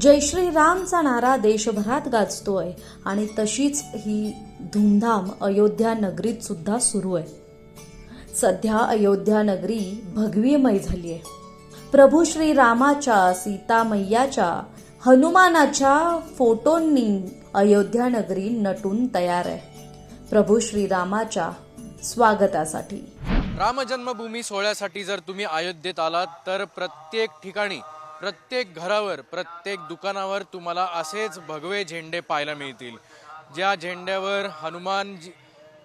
जय श्रीरामचा नारा देशभरात गाजतोय आणि तशीच ही धूमधाम अयोध्या नगरीत सुद्धा सुरू आहे. सध्या अयोध्या नगरी भगवीमय झाली आहे प्रभू श्रीरामाच्या सीतामय्याच्या हनुमानाच्या फोटोंनी अयोध्या नगरी नटून तयार आहे. प्रभू श्रीरामाच्या स्वागतासाठी. राम जन्मभूमी सोहळ्यासाठी जर तुम्ही अयोध्येत आलात तर प्रत्येक ठिकाणी प्रत्येक घरावर प्रत्येक दुकानावर तुम्हाला असेच भगवे झेंडे पाहायला मिळतील. ज्या झेंड्यावर हनुमान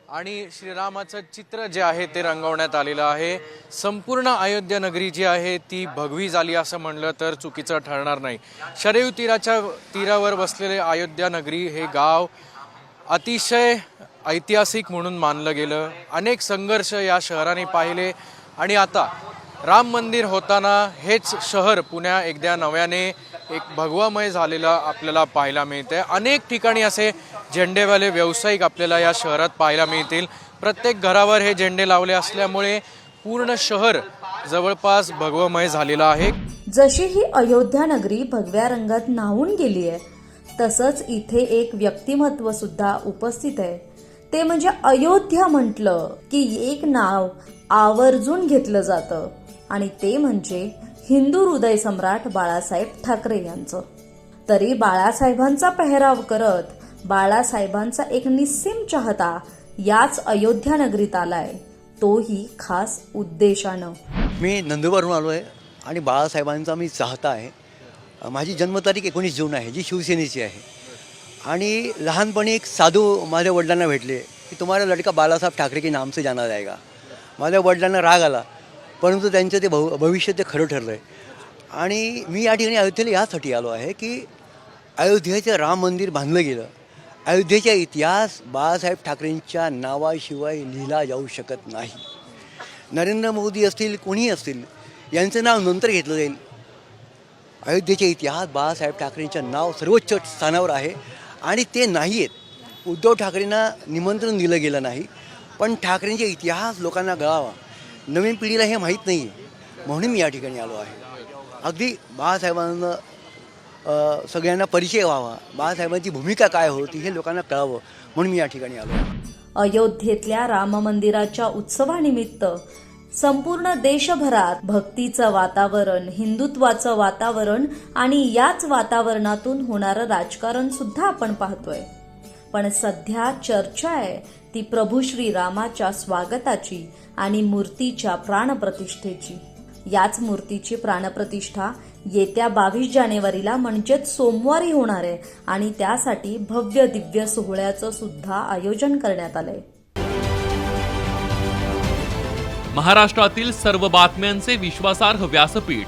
आणि श्रीरामाचं चित्र जे आहे ते रंगवण्यात आलेलं आहे. संपूर्ण अयोध्या नगरी जी आहे ती भगवी झाली असं म्हणलं तर चुकीचं ठरणार नाही. शरयू तीराच्या तीरावर बसलेले अयोध्या नगरी हे गाव अतिशय ऐतिहासिक म्हणून मानलं गेलं. अनेक संघर्ष या शहराने पाहिले आणि आता राम मंदिर होताना हेच शहर पुण्या एकदा नव्याने एक भगवामय झालेलं आपल्याला पाहायला मिळते. अनेक ठिकाणी असे झेंडेवाले व्यावसायिक आपल्याला या शहरात पाहायला मिळतील. प्रत्येक घरावर हे झेंडे लावले असल्यामुळे पूर्ण शहर जवळपास भगवमय झालेलं आहे. जशी ही अयोध्या नगरी भगव्या रंगात न्हावून गेली आहे तसंच इथे एक व्यक्तिमत्व सुद्धा उपस्थित आहे. ते म्हणजे अयोध्या म्हटलं की एक नाव आवर्जून घेतलं जातं. आणि ते म्हणजे हिंदू हृदय सम्राट बाळासाहेब ठाकरे यांचं. तरी बाळासाहेबांचा पेहराव करत बाळासाहेबांचा एक निस्सीम चाहता याच अयोध्या नगरीत आलाय. तोही खास उद्देशानं. मी नंदुरवरून आलो आहे आणि बाळासाहेबांचा मी चाहता आहे. माझी जन्मतारीख एकोणीस जून आहे जी शिवसेनेची आहे. आणि लहानपणी एक साधू माझ्या वडिलांना भेटले की तुम्हाला लडका बाळासाहेब ठाकरे की नाम से जाना जाएगा माझ्या वडिलांना राग आला परंतु त्यांचं ते भव भविष्य ते खरं ठरलं आहे आणि मी या ठिकाणी अयोध्येला यासाठी आलो आहे की अयोध्येचं राम मंदिर बांधलं गेलं. अयोध्येचा इतिहास बाळासाहेब ठाकरेंच्या नावाशिवाय लिहिला जाऊ शकत नाही. नरेंद्र मोदी असतील कोणीही असतील यांचं नाव नंतर घेतलं जाईल. अयोध्येचे इतिहास बाळासाहेब ठाकरेंचं नाव सर्वोच्च स्थानावर आहे आणि ते नाही आहेत उद्धव ठाकरेंना निमंत्रण दिलं गेलं नाही. पण ठाकरेंचे इतिहास लोकांना गळावा. नवीन पिढीला हे माहीत नाही आहे म्हणून मी या ठिकाणी आलो आहे. अगदी बाळासाहेबांना सगळ्यांना परिचय व्हावा. बाळासाहेबांची भूमिका काय होती हे लोकांना कळावं. म्हणून मी या ठिकाणी आलो आहे. अयोध्येतल्या राम मंदिराच्या उत्सवानिमित्त संपूर्ण देशभरात भक्तीचं वातावरण हिंदुत्वाचं वातावरण आणि याच वातावरणातून होणारं राजकारण सुद्धा आपण पाहतोय. पण सध्या चर्चा आहे ती प्रभू श्रीरामाच्या स्वागताची आणि मूर्तीच्या प्राणप्रतिष्ठेची. याच मूर्तीची प्राणप्रतिष्ठा येत्या बावीस जानेवारीला म्हणजेच सोमवारी होणार आहे आणि त्यासाठी भव्य दिव्य सोहळ्याचं सुद्धा आयोजन करण्यात आलंय. महाराष्ट्रातील सर्व बातम्यांचे विश्वासार्ह व्यासपीठ